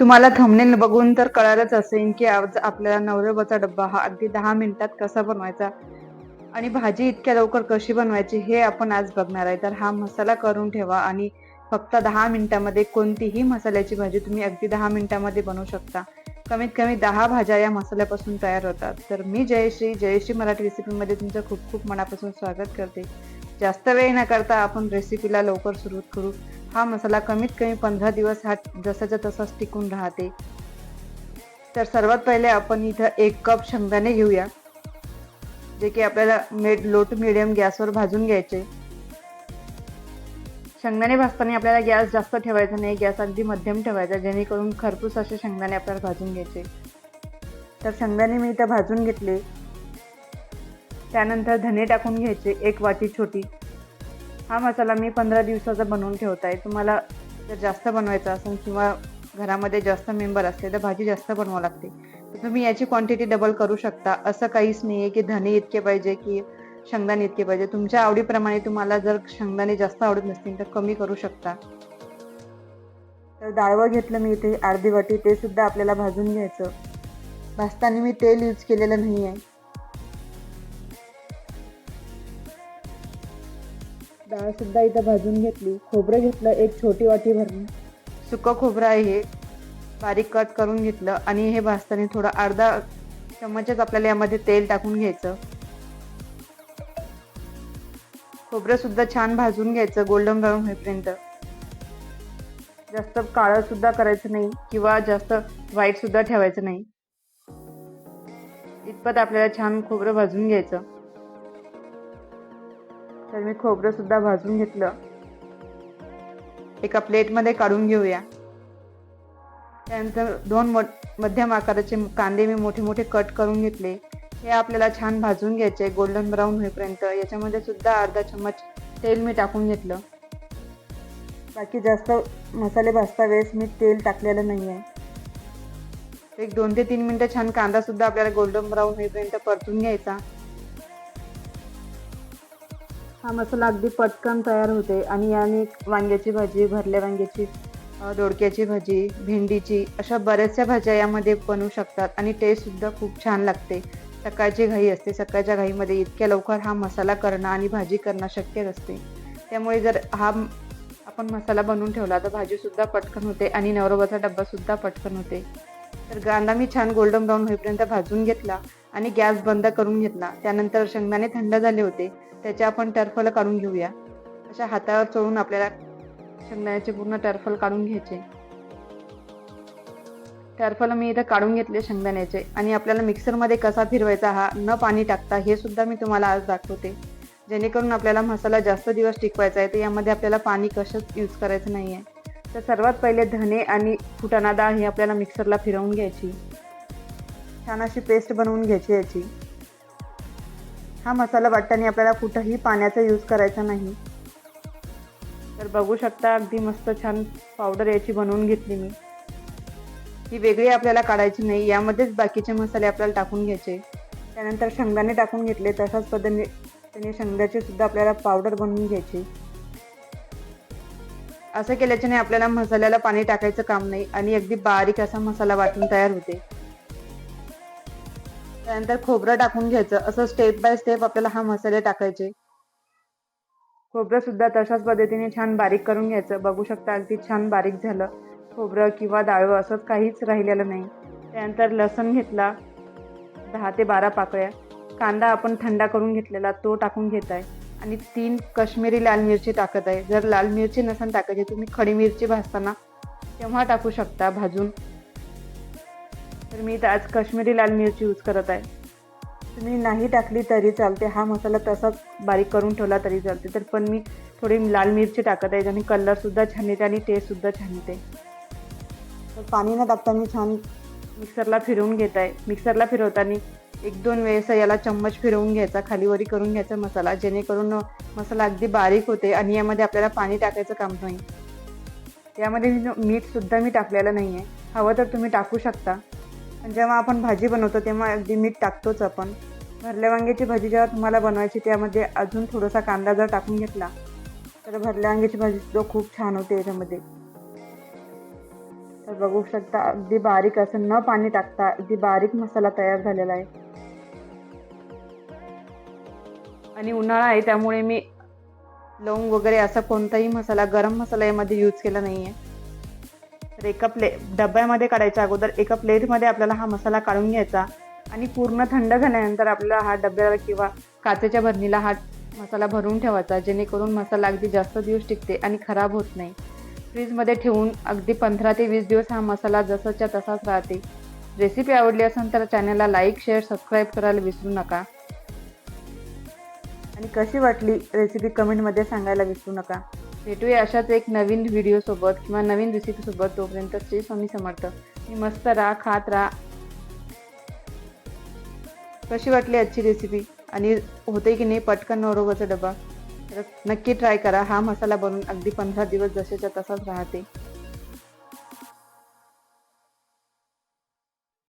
तुम्हाला थंबनेल बघून तर कळालंच असेल की आज आपल्याला नवरबाचा डब्बा हा अगदी दहा मिनिटात कसा बनवायचा आणि भाजी इतक्या लवकर कशी बनवायची हे आपण आज बघणार आहे. तर हा मसाला करून ठेवा आणि फक्त दहा मिनिटामध्ये कोणतीही मसाल्याची भाजी तुम्ही अगदी दहा मिनिटामध्ये बनवू शकता. कमीत कमी दहा भाज्या या मसाल्यापासून तयार होतात. तर मी जयश्री जयश्री मराठी रेसिपीमध्ये तुमचं खूप खूप मनापासून स्वागत करते. जास्त वेळ न करता आपण रेसिपीला लवकर सुरुवात करू. हा मसाला कमीत कमी पंधरा दिवस हा जसाच्या तसाच टिकून राहते. तर सर्वात पहिले आपण इथं एक कप शेंगदाणे घेऊया जे की आपल्याला मेड लो टू मिडियम गॅसवर भाजून घ्यायचे. शेंगदाणे भाजताना आपल्याला गॅस जास्त ठेवायचा नाही गॅस अगदी मध्यम ठेवायचा जेणेकरून खरपूस असे शेंगदाणे आपल्याला भाजून घ्यायचे. तर शेंगदाणे मी इथं भाजून घेतले. त्यानंतर धने टाकून घ्यायचे एक वाटी छोटी. हा मसाला मी पंधरा दिवसाचा बनवून ठेवत आहे. तुम्हाला जर जास्त बनवायचा असेल किंवा घरामध्ये जास्त मेंबर असले तर भाजी जास्त बनवावं लागते. तर तुम्ही याची क्वांटिटी डबल करू शकता. असं काहीच नाही आहे की धने इतके पाहिजे की शेंगदाणे इतके पाहिजे. तुमच्या आवडीप्रमाणे तुम्हाला जर शेंगदाणे जास्त आवडत नसतील तर कमी करू शकता. तर डाळवं घेतलं मी इथे अर्धी वाटी. ते सुद्धा आपल्याला भाजून घ्यायचं. भाजताना मी तेल यूज केलेलं नाही आहे डाळ सुद्धा इथं भाजून घेतली. खोबरं घेतलं एक छोटी वाटी भरून. सुकं खोबरं आहे हे. बारीक कट करून घेतलं आणि हे भाजताना थोडं अर्धा चम्मचच आपल्याला यामध्ये तेल टाकून घ्यायचं. खोबरं सुद्धा छान भाजून घ्यायचं गोल्डन ब्राऊन होईपर्यंत. जास्त काळं सुद्धा करायचं नाही किंवा जास्त व्हाईट सुद्धा ठेवायचं नाही. इतपत आपल्याला छान खोबरं भाजून घ्यायचं. तर मी खोबरंसुद्धा भाजून घेतलं. एका प्लेटमध्ये काढून घेऊया. त्यानंतर दोन मो मध्यम आकाराचे कांदे मी मोठे मोठे कट करून घेतले. हे आपल्याला छान भाजून घ्यायचे गोल्डन ब्राऊन होईपर्यंत. याच्यामध्ये सुद्धा अर्धा चम्मच तेल मी टाकून घेतलं. बाकी जास्त मसाले भाजता वेळेस मी तेल टाकलेलं नाही आहे एक दोन ते तीन मिनटं छान कांदासुद्धा आपल्याला गोल्डन ब्राऊन होईपर्यंत परतून घ्यायचा. हा मसाला अगदी पटकन तयार होते आणि याने वांग्याची भाजी भरल्या वांग्याची दोडक्याची भाजी भेंडीची अशा बऱ्याचशा भाज्या यामध्ये बनवू शकतात आणि टेस्टसुद्धा खूप छान लागते. सकाळची घाई असते सकाळच्या घाईमध्ये इतक्या लवकर हा मसाला करणं आणि भाजी करणं शक्य नसते. त्यामुळे जर हा आपण मसाला बनवून ठेवला तर भाजीसुद्धा पटकन होते आणि नवरोबाचा डब्बासुद्धा पटकन होते. तर कांदा मी छान गोल्डन ब्राऊन होईपर्यंत भाजून घेतला. आणि गॅस बंद करून घेतला. त्यानंतर शेंगदाणे थंड झाले होते. त्याचे आपण टर्फल काढून घेऊया. अशा हातावर चोळून आपल्याला शेंगदाण्याचे पूर्ण टर्फल काढून घ्यायचे. टर्फल मी इथं काढून घेतले शेंगदाण्याचे. आणि आपल्याला मिक्सरमध्ये कसा फिरवायचा हा न पाणी टाकता हे सुद्धा मी तुम्हाला आज दाखवते. जेणेकरून आपल्याला मसाला जास्त दिवस टिकवायचा आहे तर यामध्ये आपल्याला पाणी कशाच यूज करायचं नाही आहे तर सर्वात पहिले धने आणि फुटाणा डाळ ही आपल्याला मिक्सरला फिरवून घ्यायची. छान अशी पेस्ट बनवून घ्यायची याची. हा मसाला वाटताना आपल्याला कुठंही पाण्याचा यूज करायचा नाही. तर बघू शकता अगदी मस्त छान पावडर याची बनवून घेतली मी. ही वेगळी आपल्याला काढायची नाही यामध्येच बाकीचे मसाले आपल्याला टाकून घ्यायचे. त्यानंतर शेंगदाणे टाकून घेतले तशाच पद्धतीने त्याने शेंगदाची सुद्धा आपल्याला पावडर बनवून घ्यायची. असं केल्याच्याने आपल्याला मसाल्याला पाणी टाकायचं काम नाही आणि अगदी बारीक असा मसाला वाटून तयार होते. त्यानंतर खोबरं टाकून घ्यायचं. असं स्टेप बाय स्टेप आपल्याला हा मसाले टाकायचे. खोबरं सुद्धा तशाच पद्धतीने छान बारीक करून घ्यायचं. बघू शकता अगदी छान बारीक झालं. खोबरं किंवा डाळवं असंच काहीच राहिलेलं नाही. त्यानंतर लसण घेतला. दहा ते बारा पाकळ्या. कांदा आपण थंडा करून घेतलेला तो टाकून घेत आहे. आणि तीन काश्मीरी लाल मिरची टाकत आहे. जर लाल मिरची नसेल टाकायची तुम्ही खडी मिरची भाजताना तेव्हा टाकू शकता भाजून. तर मी इथं आज काश्मीरी लाल मिरची यूज करत आहे. तुम्ही नाही टाकली तरी चालते. हा मसाला तसाच बारीक करून ठेवला तरी चालते. तर पण मी थोडी लाल मिरची टाकत आहे ज्याने कलरसुद्धा छान येते आणि टेस्टसुद्धा छान येते. तर पाणी न टाकता मी छान मिक्सरला फिरवून घेत आहे. मिक्सरला फिरवताना एक दोन वेळेस याला चम्मच फिरवून घ्यायचा खालीवरी करून घ्यायचा मसाला जेणेकरून मसाला अगदी बारीक होते आणि यामध्ये आपल्याला पाणी टाकायचं काम नाही. यामध्ये मी मीठ सुद्धा मी टाकलेलं नाही आहे हवं तर तुम्ही टाकू शकता. जेव्हा आपण भाजी बनवतो तेव्हा अगदी मीठ टाकतोच आपण. भरल्या वांग्याची भाजी जेव्हा तुम्हाला बनवायची त्यामध्ये अजून थोडासा कांदा जर टाकून घेतला तर भरल्या वांग्याची भाजी सुद्धा खूप छान होते याच्यामध्ये. तर बघू शकता अगदी बारीक असं न पाणी टाकता अगदी बारीक मसाला तयार झालेला आहे. आणि उन्हाळा आहे त्यामुळे मी लवंग वगैरे असा कोणताही मसाला गरम मसाला यामध्ये यूज केला नाही आहे तर एका प्ले डब्यामध्ये काढायच्या अगोदर एका प्लेटमध्ये आपल्याला हा मसाला काढून घ्यायचा. आणि पूर्ण थंड झाल्यानंतर आपल्याला हा डब्याला किंवा काचेच्या भरणीला हा मसाला भरून ठेवायचा जेणेकरून मसाला अगदी जास्त दिवस टिकते आणि खराब होत नाही. फ्रीजमध्ये ठेवून अगदी पंधरा ते वीस दिवस हा मसाला जसाच्या तसाच राहते. रेसिपी आवडली असेल तर चॅनलला लाईक शेअर सबस्क्राईब करायला विसरू नका. आणि कशी वाटली रेसिपी कमेंटमध्ये सांगायला विसरू नका. भेटूया अशाच एक नवीन व्हिडिओसोबत किंवा नवीन रेसिपीसोबत तोपर्यंत श्री स्वामी समर्थ. मी मस्त राहा खात राहा. कशी वाटली आजची रेसिपी आणि होते की नाही? पटकन नवरोगाचा डबा. तर नक्की ट्राय करा. हा मसाला बनवून अगदी पंधरा दिवस जसेच्या तसाच राहते.